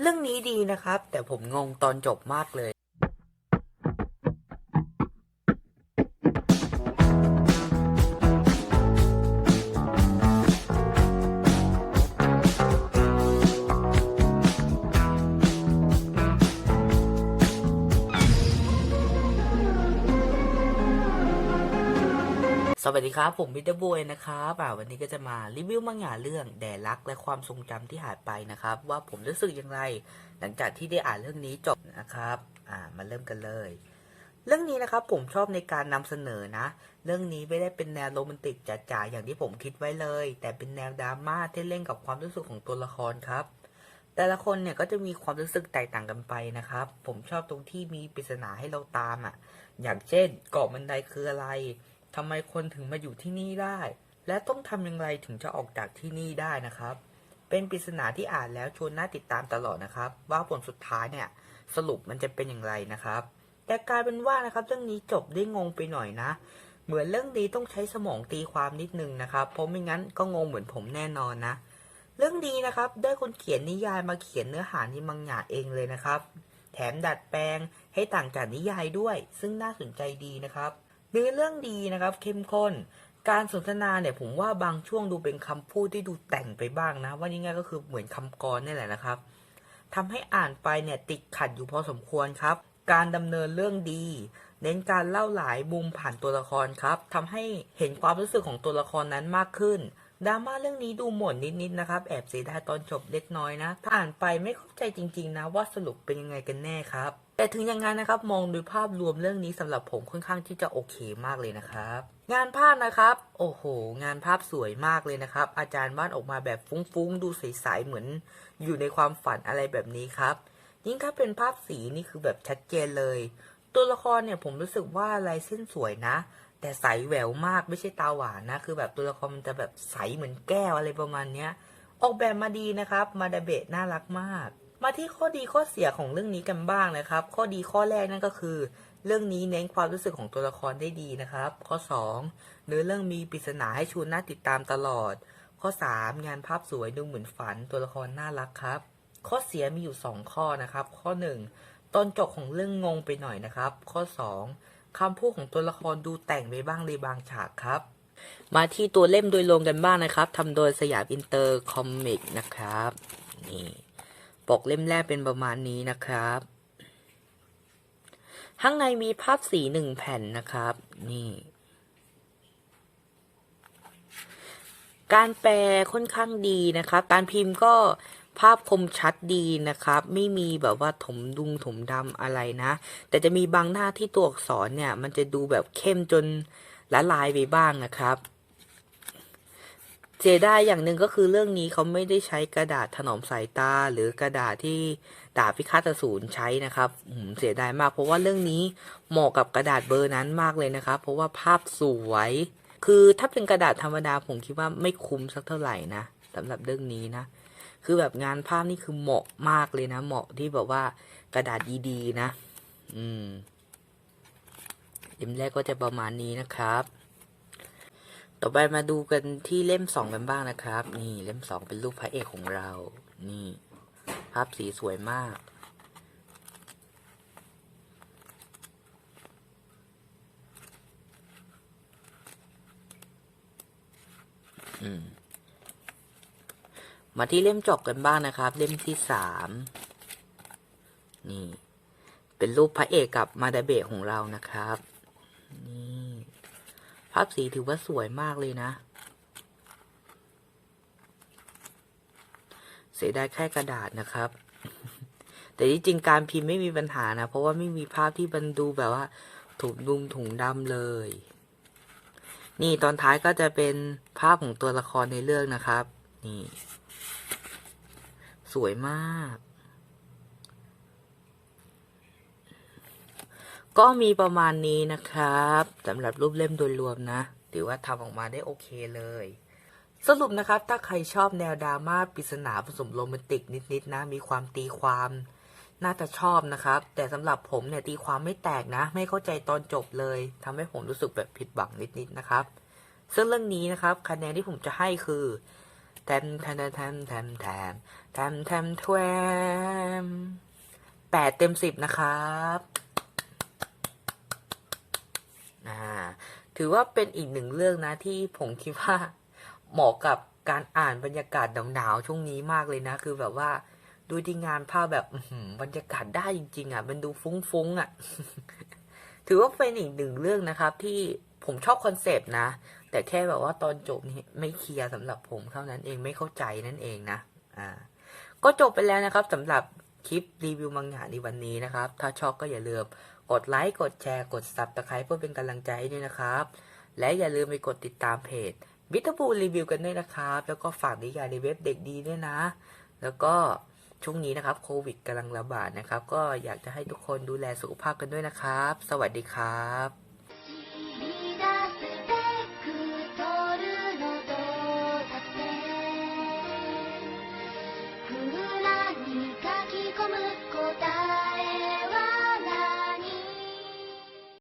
เรื่องนี้ดีนะครับ แต่ผมงงตอนจบมากเลย สวัสดีครับ ผมมิเตอร์บวยนะครับวันนี้ก็จะมารีวิวมังงะเรื่องแดรักและความทรงจำที่หายไปนะครับ ว่าผมรู้สึกอย่างไร หลังจากที่ได้อ่านเรื่องนี้จบนะครับอ่ามาเริ่มกันเลย เรื่องนี้นะครับผมชอบในการนำเสนอนะ เรื่องนี้ไม่ได้เป็นแนวโรแมนติกจ๋าๆอย่างที่ผมคิดไว้เลย แต่เป็นแนวดราม่าที่เล่นกับความรู้สึกของตัวละครครับ แต่ละคนเนี่ยก็จะมีความรู้สึกแตกต่างกันไปนะครับ ผมชอบตรงที่มีปริศนาให้เราตามอะ อย่างเช่นเกาะบันไดคืออะไร ทำไมคนถึงมาอยู่ที่นี่ได้ และต้องทำอย่างไรถึงจะออกจากที่นี่ได้นะครับ เป็นปริศนาที่อ่านแล้วชวนน่าติดตามตลอดนะครับ ว่าผลสุดท้ายเนี่ยสรุปมันจะเป็นอย่างไรนะครับ แต่กลายเป็นว่านะครับเรื่องนี้จบได้งงไปหน่อยนะ เหมือนเรื่องนี้ต้องใช้สมองตีความนิดนึงนะครับ เพราะไม่งั้นก็งงเหมือนผมแน่นอนนะ เรื่องดีนะครับได้คนเขียนนิยายมาเขียนเนื้อหาที่มังงะเองเลยนะครับ แถมดัดแปลงให้ต่างจากนิยายด้วย ซึ่งน่าสนใจดีนะครับ เนื้อเรื่องดีนะครับ เข้มข้น การสนทนาเนี่ยผมว่าบางช่วงดูเป็นคำพูดที่ดูแต่งไปบ้างนะ ว่านี่ง่ายก็คือเหมือนคำกรนี่แหละนะครับทำให้อ่านไปเนี่ยติดขัดอยู่พอสมควรครับ การดำเนินเรื่องดี เน้นการเล่าหลายมุมผ่านตัวละครครับทำให้เห็นความรู้สึกของตัวละครนั้นมากขึ้นดราม่าเรื่องนี้ดูหม่นนิดๆนะครับ แอบเสียดายตอนจบเล็กน้อยนะ ถ้าอ่านไปไม่เข้าใจจริงๆนะว่าสรุปเป็นยังไงกันแน่ครับ แต่ถึงอย่างนั้นนะครับ มองโดยภาพรวมเรื่องนี้สำหรับผมค่อนข้างที่จะโอเคมากเลยนะครับ งานภาพนะครับ โอ้โห งานภาพสวยมากเลยนะครับ อาจารย์วาดออกมาแบบฟุ้งๆ ดูใสๆเหมือน อยู่ในความฝันอะไรแบบนี้ครับยิ่งถ้าเป็นภาพสีนี่คือแบบชัดเจนเลย ตัวละครเนี่ยผมรู้สึกว่าลายเส้นสวยนะ แต่ใสแหววมากไม่ใช่ตาหวานนะ คือแบบตัวละครมันจะแบบใสเหมือนแก้วอะไรประมาณเนี้ย ออกแบบมาดีนะครับ มาดาเบะน่ารักมาก มาที่ข้อดีข้อเสียของเรื่องนี้กันบ้างนะครับ ข้อดีข้อแรกนั่นก็คือ เรื่องนี้เน้นความรู้สึกของตัวละครได้ดีนะครับ ข้อ2เนื้อเรื่องมีปริศนาให้ชวนน่าติดตามตลอด ข้อ 3 งานภาพสวยดูเหมือนฝันตัวละครน่ารักครับ ข้อเสียมีอยู่ 2 ข้อนะครับ ข้อ 1 ตอนจบของเรื่องงงไปหน่อยนะครับ ข้อ 2คำพูดของตัวละครดูแต่งไปบ้างในบางฉากครับ มาที่ตัวเล่มโดยรวมกันบ้างนะครับทำโดยสยามอินเตอร์คอมิกนะครับนี่ ปกเล่มแรกเป็นประมาณนี้นะครับ ข้างในมีภาพสีหนึ่งแผ่นนะครับ นี่ การแปลค่อนข้างดีนะครับ การพิมพ์ก็ภาพคมชัดดีนะครับ ไม่มีแบบว่าถมดุงถมดำอะไรนะ แต่จะมีบางหน้าที่ตัวอักษรเนี่ย มันจะดูแบบเข้มจนละลายไปบ้างนะครับ เสียดายอย่างหนึ่งก็คือเรื่องนี้เขาไม่ได้ใช้กระดาษถนอมสายตา หรือกระดาษที่ดาบพิฆาตศูนย์ใช้นะครับอืมเสียดายมาก เพราะว่าเรื่องนี้เหมาะกับกระดาษเบอร์นั้นมากเลยนะครับ เพราะว่าภาพสวย คือถ้าเป็นกระดาษธรรมดาผมคิดว่าไม่คุ้มสักเท่าไหร่นะสำหรับเรื่องนี้นะ คือแบบงานภาพนี่คือเหมาะมากเลยนะ เหมาะที่แบบว่ากระดาษดีๆนะ อืมเล่มแรกก็จะประมาณนี้นะครับ ต่อไปมาดูกันที่เล่มสองกันบ้างนะครับ นี่เล่มสองเป็นรูปพระเอกของเรา นี่ภาพสีสวยมาก อืมมาที่เล่มจบกันบ้างนะครับ เล่มที่สามนี่ เป็นรูปพระเอกกับมาดาเบะของเรานะครับ นี่ ภาพสีถือว่าสวยมากเลยนะ เสียดายแค่กระดาษนะครับ แต่ที่จริงการพิมพ์ไม่มีปัญหานะ เพราะว่าไม่มีภาพที่มันดูแบบว่าถุงดุมถุงดำเลย นี่ตอนท้ายก็จะเป็นภาพของตัวละครในเรื่องนะครับ นี่ สวยมาก ก็มีประมาณนี้นะครับสำหรับรูปเล่มโดยรวมนะถือว่าทำออกมาได้โอเคเลย สรุปนะครับ ถ้าใครชอบแนวดราม่าปริศนาผสมโรแมนติกนิดๆนะ มีความตีความ น่าจะชอบนะครับ แต่สำหรับผมเนี่ยตีความไม่แตกนะ ไม่เข้าใจตอนจบเลยทำให้ผมรู้สึกแบบผิดหวังนิดๆนะครับ ซึ่งเรื่องนี้นะครับ คะแนนที่ผมจะให้คือแทมแทมแทมแทมแทมแทมแทมแทมมแปดเต็มสิบนะครับ อ่าถือว่าเป็นอีกหนึ่งเรื่องนะที่ผมคิดว่าเหมาะกับการอ่านบรรยากาศหนาวๆช่วงนี้มากเลยนะ คือแบบว่าดูที่งานภาพแบบบรรยากาศได้จริง ๆ อะ มันดูฟุ้งๆอะ ถือว่าเป็นอีกหนึ่งเรื่องนะครับ ที่ผมชอบคอนเซปต์นะ แต่แค่แบบว่าตอนจบนี่ไม่เคลียร์สำหรับผมเท่านั้นเองไม่เข้าใจนั่นเองนะอ่า ก็จบไปแล้วนะครับสำหรับคลิปรีวิวมังงะในวันนี้นะครับ ถ้าชอบก็อย่าลืม กดไลค์กดแชร์กดซับตะไคร้เพื่อเป็นกำลังใจให้ด้วยนะครับ และอย่าลืมไปกดติดตามเพจบิทบูรีวิวกันด้วยนะครับ แล้วก็ฝากนิยายในเว็บเด็กดีด้วยนะ แล้วก็ช่วงนี้นะครับโควิดกำลังระบาดนะครับ ก็อยากจะให้ทุกคนดูแลสุขภาพกันด้วยนะครับ สวัสดีครับ